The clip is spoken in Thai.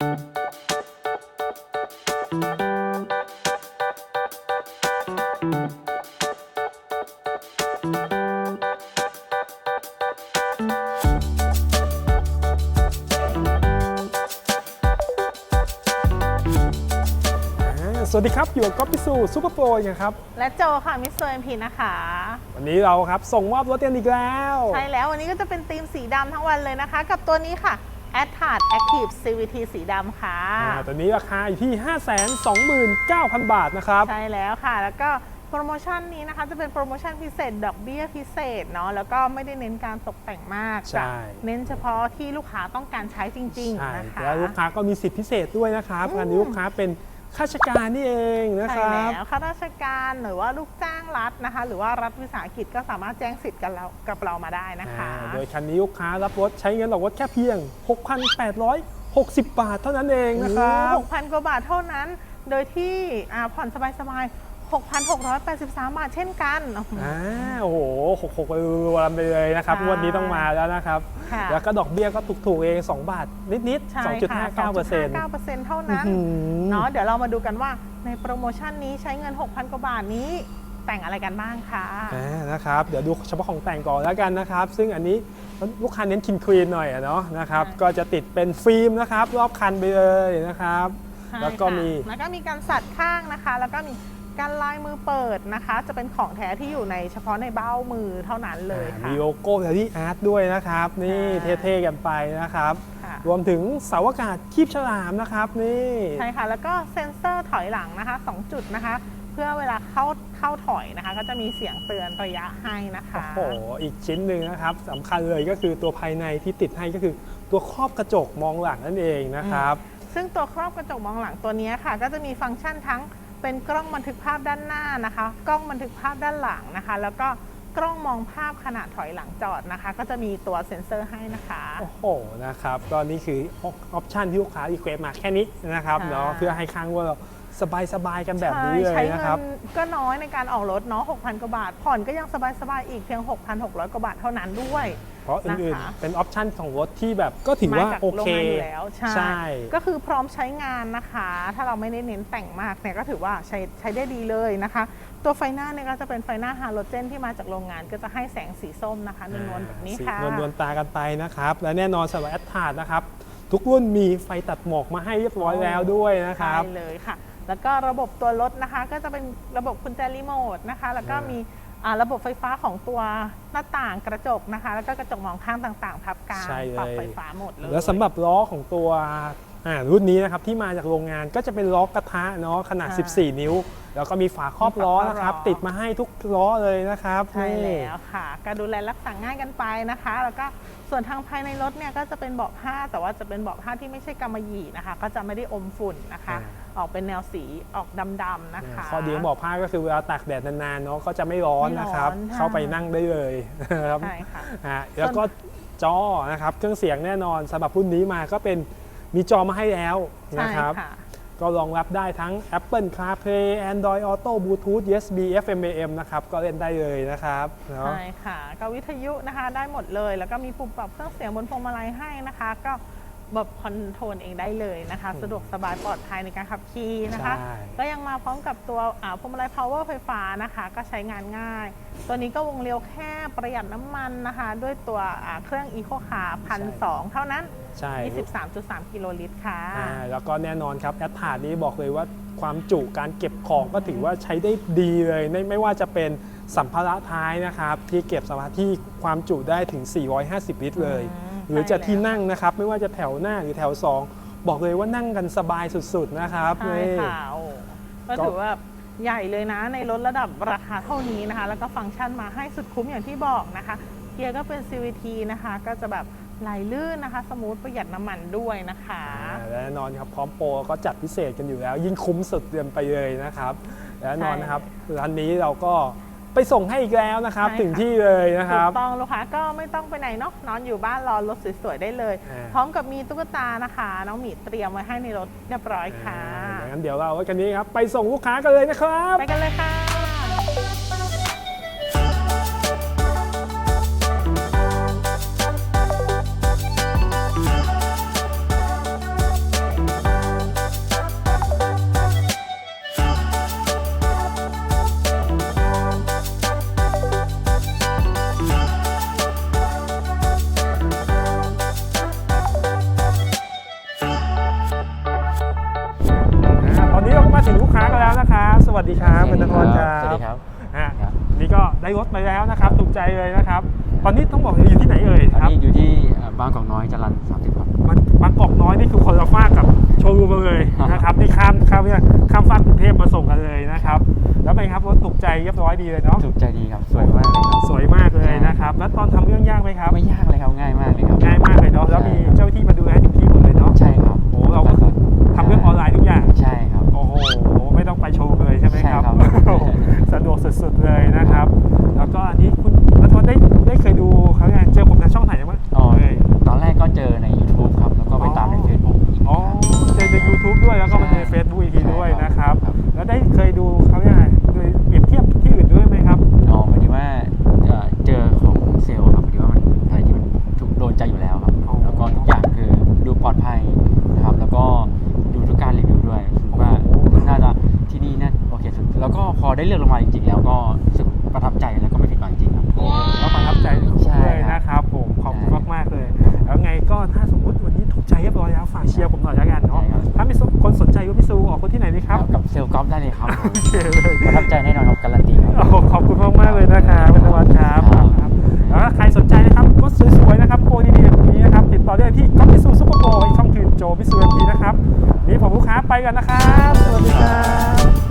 อ่าสวัสดีครับ อยู่กับก๊อฟพิสูซูเปอร์โปรกันครับ และโจค่ะ มิสเตอร์เอ็มพีนะคะ วันนี้เราครับ ส่งมอบรถกันอีกแล้ว ใช่แล้ววันนี้ก็จะเป็นธีมสีดำทั้งวันเลยนะคะ กับตัวนี้ค่ะ a d t a r Active CVT สีดำค่ะ อ่าตัวนี้ราคาอยู่ที่ 529,000 บาทนะครับ ใช่แล้วค่ะ แล้วก็โปรโมชั่นนี้นะคะ จะเป็นโปรโมชั่นพิเศษ ดอกเบี้ยพิเศษเนาะ แล้วก็ไม่ได้เน้นการตกแต่งมากใช่ จะเน้นเฉพาะที่ลูกค้าต้องการใช้จริงใช่ๆนะคะ แล้วลูกค้าก็มีสิทธิพิเศษด้วยนะครับอืมอันนี้ลูกค้าเป็น ข้าราชการนี่เองนะคใช่รับ แล้วข้าราชการหรือว่าลูกจ้างรัฐนะคะ หรือว่ารัฐวิสาหกิจก็สามารถแจ้งสิทธิ์กับเรากับเรามาได้นะคะ อ่าโดยคันนี้ลูกค้ารับรถใช้เงินออกรถแค่เพียง 6,860 บาทเท่านั้นเองนะครับ หกพันกว่าบาทเท่านั้น โดยที่อ่าผ่อนสบายๆ 6,683 บาทเช่นกัน อ่าโอ้โหหกหกรวมไปเลยนะครับค่ะงวันนี้ต้องมาแล้วนะครับ ค่ะ แล้วก็ดอกเบี้ยก็ถูกๆเอง 2 บาทนิดใช่ๆค่ะ2.59เปอร์เซ็นต์ 2.59%เท่านั้นเนาะเดี๋ยวเรามาดูกันว่าในโปรโมชั่นนี้ใช้เงิน 6,000 กว่าบาทนี้แต่งอะไรกันบ้างคะอ่านะครับเดี๋ยวดูเฉพาะของแต่งก่อนแล้วกันนะครับ ซึ่งอันนี้ลูกค้าเน้นคินคลีนหน่อยอะเนาะนะครับก็จะติดเป็นฟิล์มนะครับ รอบคันไปเลยนะครับใช่แล้วก็ค่ะมีแล้วก็มีการสัดข้างนะคะ แล้วก็มี การลายมือเปิดนะคะ จะเป็นของแท้ที่อยู่ในเฉพาะในเบ้ามือเท่านั้นเลยอ่าค่ะ มีโลโก้แทที่อาร์ตด้วยนะครับ นี่ค่ะเท่ๆกันไปนะครับ ค่ะ รวมถึงเสาอากาศคีบฉลามนะครับนี่ ใช่ค่ะ แล้วก็เซ็นเซอร์ถอยหลังนะคะ 2 จุดนะคะ เพื่อเวลาเข้าเข้าถอยนะคะ ก็จะมีเสียงเตือนระยะให้นะคะ โอ้โห อีกชิ้นหนึ่งนะครับสำคัญเลยก็คือตัวภายในที่ติดให้ก็คือตัวครอบกระจกมองหลังนั่นเองนะครับ ซึ่งตัวครอบกระจกมองหลังตัวนี้ค่ะ ก็จะมีฟังก์ชันทั้ง เป็นกล้องบันทึกภาพด้านหน้านะคะ กล้องบันทึกภาพด้านหลังนะคะ แล้วก็กล้องมองภาพขณะถอยหลังจอดนะคะ ก็จะมีตัวเซ็นเซอร์ให้นะคะ โอ้โหนะครับก็นี่คือออปชันที่ลูกค้ารีเควสมาแค่นี้นะครับค่ะเนาะเพื่อให้ข้างว่าเราสบายๆกันแบบนี้เลใช่ยใช้นะครับเงินก็น้อยในการออกรถเนาะ6,000 กว่าบาท ผ่อนก็ยังสบายๆอีกเพียง 6,600 กว่าบาทเท่านั้นด้วยเพ ราะอื่นนะคะ ๆ เป็นออปชันของรถที่แบบก็ถือว่ามาจากโอโรงเคงานอยู่แล้วใช่ใช่ ก็คือพร้อมใช้งานนะคะ ถ้าเราไม่ได้เน้นแต่งมากเนี่ยก็ถือว่าใช้ใช้ได้ดีเลยนะคะ ตัวไฟหน้าเนี่ยก็จะเป็นไฟหน้าฮาโลเจนที่มาจากโรงงานก็จะให้แสงสีส้มนะคะนวลๆแบบนี้ค่ะสีนวลๆตากันไปนะครับ และแน่นอนสำหรับแอดทาร์ดนะครับ ทุกรุ่นมีไฟตัดหมอกมาให้เรียบร้อยแล้วด้วยนะครับ ใช่เลยค่ะ แล้วก็ระบบตัวรถนะคะ ก็จะเป็นระบบกุญแจรีโมทนะคะ แล้วก็อ่ามีมีอ่า ระบบไฟฟ้าของตัวหน้าต่างกระจกนะคะ แล้วก็กระจกมองข้างต่างๆพับกลางใช่เลย ปรับไฟฟ้าหมดเลย แล้วสำหรับล้อของตัวอ่ารุ่นนี้นะครับที่มาจากโรงงานก็จะเป็นล้อกระทะเนาะขนาดค่ะ14 นิ้ว แล้วก็มีฝาครอบล้อนะครับ มีฝาครอบล้อ ติดมาให้ทุกล้อเลยนะครับใช่นี่ แล้วค่ะก็ดูแลรักษาง่ายกันไปนะคะ แล้วก็ส่วนทางภายในรถเนี่ยก็จะเป็นเบาะผ้าแต่ว่าจะเป็นเบาะผ้าที่ไม่ใช่กำมะหยี่นะคะ ก็จะไม่ได้อมฝุ่นนะคะ อ่า ออกเป็นแนวสีออกดำๆนะคะ ข้อดีของบอกผ้าก็คือเวลาตากแดดนานๆเนาะก็จะไม่ร้อนไม่ร้อนนะครับค่ะเข้าไปนั่งได้เลยนะครับใช่ค่ะอ่าแล้วก็จอนะครับเครื่องเสียงแน่นอนสำหรับรุ่นนี้มาก็เป็นมีจอมาให้แล้วใช่นะครับค่ะก็รองรับได้ทั้ง Apple CarPlay Android Auto Bluetooth USB FM AM นะครับ ก็เล่นได้เลยนะครับเนาะใช่ค่ะก็วิทยุนะคะได้หมดเลย แล้วก็มีปุ่มปรับเครื่องเสียงบนพวงมาลัยให้นะคะ ก็ แบบคอนโทรลเองได้เลยนะคะ สะดวกสบายปลอดภัยในการขับขี่นะคะ ใช่ ก็ยังมาพร้อมกับตัวอ่าพวงมาลัย power ไฟฟ้านะคะ ก็ใช้งานง่าย ตัวนี้ก็วงเลี้ยวแคบประหยัดน้ำมันนะคะ ด้วยตัวอ่าเครื่อง Eco Car พันสเท่านั้น ใช่ 23.3 กิโลลิตรค่ะ อ่าแล้วก็แน่นอนครับแอดทาร์นี้บอกเลยว่าความจุการเก็บของก็ถือว่าใช้ได้ดีเลยไม่ไม่ว่าจะเป็นสัมภาระท้ายนะครับ ที่เก็บสมาธิความจุได้ถึง 450 ลิตรเลย อืม หรือจะใช่แล้วที่นั่งนะครับ ไม่ว่าจะแถวหน้าหรือแถว 2 บอกเลยว่านั่งกันสบายสุดๆนะครับใช่นี่ค่ะโอ้ก็ก็ถือว่าใหญ่เลยนะในรถระดับราคาเท่านี้นะคะ แล้วก็ฟังก์ชันมาให้สุดคุ้มอย่างที่บอกนะคะ เกียร์ก็เป็น CVT นะคะ ก็จะแบบไหลลื่นนะคะ สมูทประหยัดน้ำมันด้วยนะคะอ่าและแน่นอนครับพร้อมโปรก็จัดพิเศษกันอยู่แล้ว ยิ่งคุ้มสุดเดือนไปเลยนะครับและแน่นอนนะครับร้านนี้เราก็ ไปส่งให้อีกแล้วนะครับ ใช่ค่ะ ถึงที่เลยนะคถูรับกต้องลูกค้าก็ไม่ต้องไปไหนเนาะนอนอยู่บ้านรอรถสวยๆได้เลย อ่า พร้อมกับมีตุ๊กตานะคะ น้องหมีเตรียมไว้ให้ในรถเรียบร้อยค่ะ อ่าอย่างนั้นเดี๋ยวเราไว้กันนี้ครับ ไปส่งลูกค้ากันเลยนะครับ ไปกันเลยค่ะากันแล้วนะครับ สวัสดีครับคุณนครครับสวัสดีครับอะครับนี่ก็ได้รถไปแล้วนะครับถูกใจเลยนะครับ ตอนนี้ต้องบอกเลยอยู่ที่ไหนเอ่ยอันครับนี้อยู่ที่เอ่อบางกอกน้อยจรัน30ครับมันบางกอกน้อยนี่คือคนละฟากกับโชว์รูมเลยนะครับนี่ข้ามข้ามเนี่ยข้ามฟากกรุงเทพมาส่งกันเลยนะครับ แล้วเป็นไงครับรถถูกใจเรียบร้อยดีเลยเนาะถูกใจดีครับสวยมากเลยครับสวยมากเลยนะครับ แล้วตอนทำเรื่องยากไหมครับไม่ยากเลยครับง่ายมากเลยครับง่ายมากเลยเนาะแล้วมีเจ้าหน้าที่มาดูแล ดวกสุดๆเลยนะครับ แล้วก็อัน แล้วก็พอได้เลือกลงมาจริงๆ แล้วก็รู้สึกประทับใจแล้วก็ไม่ผิดหวังจริงครับก็ประทับใจทุกคนใช่เลยครับนะครับผมขอบคุณใช่มากๆเลย แล้วไงก็ถ้าสมมติวันนี้ถูกใจเรียบร้อยแล้วฝากเชียร์ผมหน่อยแล้วกันเนาะใช่ครับ ถ้ามีคนสนใจรถมิซูออกคนที่ไหนดีครับกับเซลล์กอล์ฟได้เลยครับผมโอเคเลยประทับใจแน่นอนครับการันตีครับ โอ้โหขอบคุณมากมากๆเลยนะครับคุณนวัดครับครับ ครับแล้วถ้าใครสนใจนะครับรถสวยๆนะครับโปรดีๆแบบนี้นะครับติดต่อได้ที่ก๊อฟมิสูซุปเปอร์โปรอีกช่องคือโจมิสูเอ็มพีนะครับนี่ผมลูกค้าไปกันนะครับสวัสดีครับ